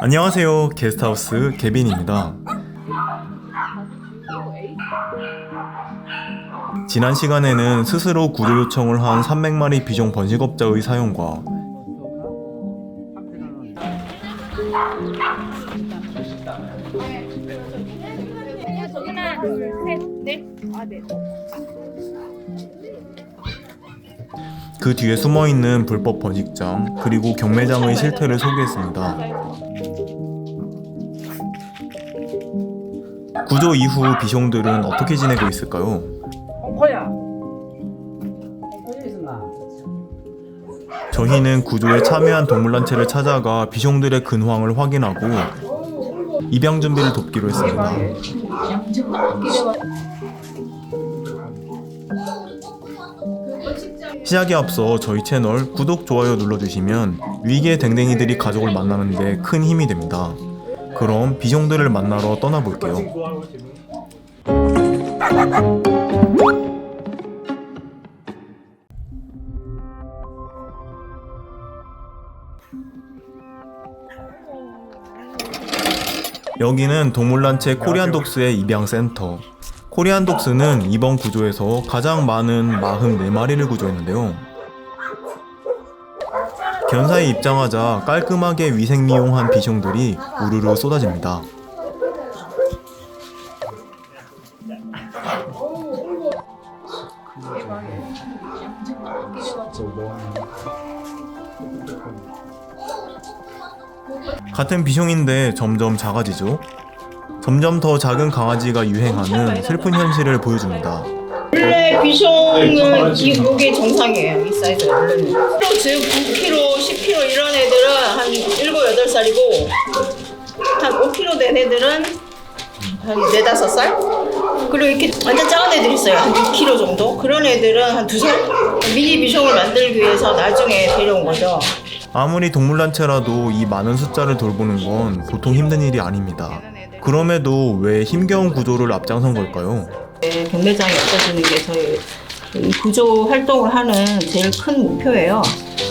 안녕하세요. 게스트하우스 개빈입니다. 지난 시간에는 스스로 구조 요청을 한 300마리 비종 번식업자의 넷. 그 뒤에 숨어 있는 불법 번식장 그리고 경매장의 실태를 소개했습니다. 구조 이후 비숑들은 어떻게 지내고 있을까요? 있었나? 저희는 구조에 참여한 동물단체를 찾아가 비숑들의 근황을 확인하고 입양 준비를 돕기로 했습니다. 시작에 앞서 저희 채널 구독, 좋아요 눌러주시면 위기의 댕댕이들이 가족을 만나는데 큰 힘이 됩니다. 그럼 비숑들을 만나러 떠나볼게요. 여기는 동물단체 코리안 독스의 입양센터. 코리안 독스는 이번 구조에서 가장 많은 44마리를 구조했는데요. 견사에 입장하자 깔끔하게 위생 미용한 비숑들이 우르르 쏟아집니다. 같은 비숑인데 점점 작아지죠. 점점 더 작은 강아지가 유행하는 슬픈 현실을 보여줍니다. 원래 비숑은 이 무게 정상이에요. 이 사이즈 원래는. 지금 9kg, 10kg 이런 애들은 한 7, 8살이고 한 5kg 된 애들은 한 4, 5살? 그리고 이렇게 완전 작은 애들 있어요. 한 6kg 정도? 그런 애들은 한 2살? 미니 비숑을 만들기 위해서 나중에 데려온 거죠. 아무리 동물단체라도 이 많은 숫자를 돌보는 건 보통 힘든 일이 아닙니다. 그럼에도 왜 힘겨운 구조를 앞장선 걸까요? 네, 경매장이 없어지는 게 저희 이 구조 활동을 하는 제일 큰 목표예요.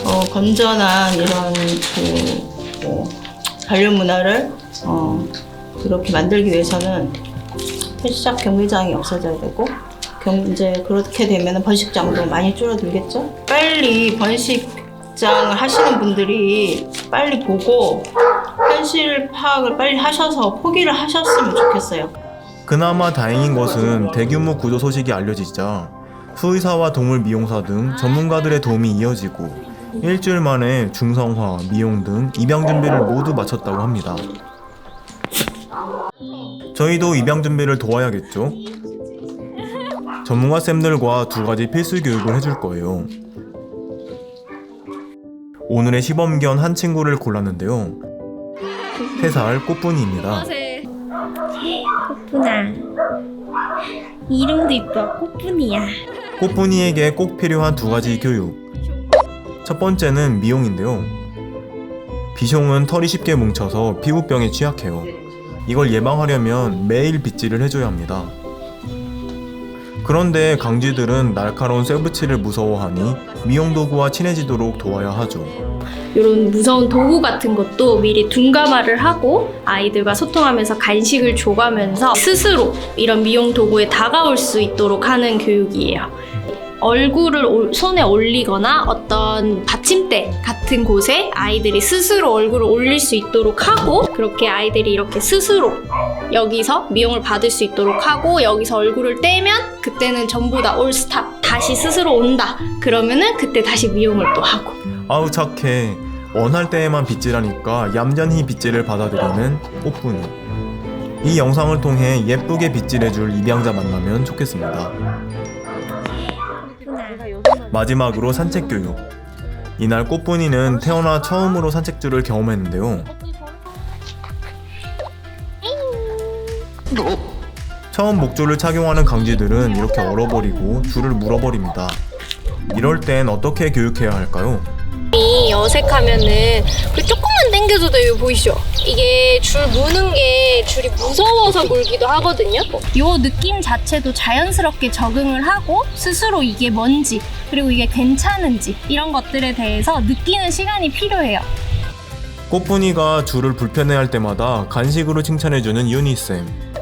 어, 건전한 이런 그, 뭐, 반려 문화를 어, 그렇게 만들기 위해서는 펫샵 경매장이 없어져야 되고 경, 이제 그렇게 되면 번식장도 많이 줄어들겠죠. 빨리 번식 장을 하시는 분들이 빨리 보고 현실 파악을 빨리 하셔서 포기를 하셨으면 좋겠어요. 그나마 다행인 것은 대규모 구조 소식이 알려지자 수의사와 동물 미용사 등 전문가들의 도움이 이어지고 일주일 만에 중성화, 미용 등 입양 준비를 모두 마쳤다고 합니다. 저희도 입양 준비를 도와야겠죠? 전문가 쌤들과 두 가지 필수 교육을 해줄 거예요. 오늘의 시범 견 한 친구를 골랐는데요. 3살 꽃분이입니다. 꽃분아. 이름도 이뻐. 꽃분이야. 꽃분이에게 꼭 필요한 두 가지 교육. 첫 번째는 미용인데요. 비숑은 털이 쉽게 뭉쳐서 피부병에 취약해요. 이걸 예방하려면 매일 빗질을 해줘야 합니다. 그런데 강쥐들은 날카로운 쇠붙이를 무서워하니 미용 도구와 친해지도록 도와야 하죠. 이런 무서운 도구 같은 것도 미리 둔감화를 하고 아이들과 소통하면서 간식을 줘가면서 스스로 이런 미용 도구에 다가올 수 있도록 하는 교육이에요. 얼굴을 올- 손에 올리거나 어떤 받침대 같은 곳에 아이들이 스스로 얼굴을 올릴 수 있도록 하고 그렇게 아이들이 이렇게 스스로 여기서 미용을 받을 수 있도록 하고 여기서 얼굴을 떼면 그때는 전부 다 올스탑 다시 스스로 온다 그러면은 그때 다시 미용을 또 하고 아우 착해. 원할 때에만 빗질하니까 얌전히 빗질을 받아들이는 꽃분이. 이 영상을 통해 예쁘게 빗질해줄 입양자 만나면 좋겠습니다. 마지막으로 산책 교육. 이날 꽃분이는 태어나 처음으로 산책줄을 경험했는데요. 처음 목줄을 착용하는 강쥐들은 이렇게 얼어버리고 줄을 물어버립니다. 이럴 땐 어떻게 교육해야 할까요? 이 어색하면은 그 조금만 당겨도 돼요 보이시죠? 이게 줄 무는 게 줄이 무서워서 물기도 하거든요. 요 느낌 자체도 자연스럽게 적응을 하고 스스로 이게 뭔지 그리고 이게 괜찮은지 이런 것들에 대해서 느끼는 시간이 필요해요. 꽃분이가 주를 불편해할 때마다 간식으로 칭찬해주는 유니쌤.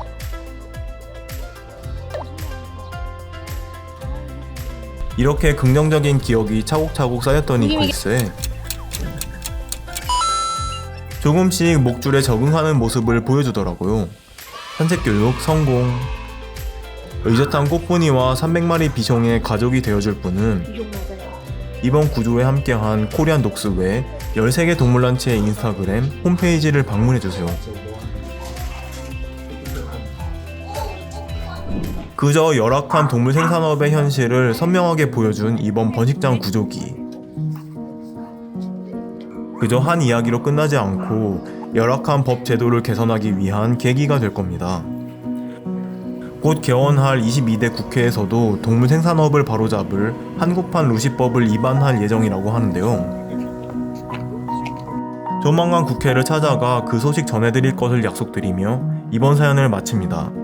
이렇게 긍정적인 기억이 차곡차곡 쌓였더니 글쎄 조금씩 목줄에 적응하는 모습을 보여주더라고요. 산책교육 성공. 의젓한 꽃분이와 300마리 비숑의 가족이 되어줄 분은 이번 구조에 함께한 코리안 독스 외 13개 동물단체의 인스타그램 홈페이지를 방문해주세요. 그저 열악한 동물 생산업의 현실을 선명하게 보여준 이번 번식장 구조기. 그저 한 이야기로 끝나지 않고 열악한 법 제도를 개선하기 위한 계기가 될 겁니다. 곧 개원할 22대 국회에서도 동물 생산업을 바로잡을 한국판 루시법을 입안할 예정이라고 하는데요. 조만간 국회를 찾아가 그 소식 전해드릴 것을 약속드리며 이번 사연을 마칩니다.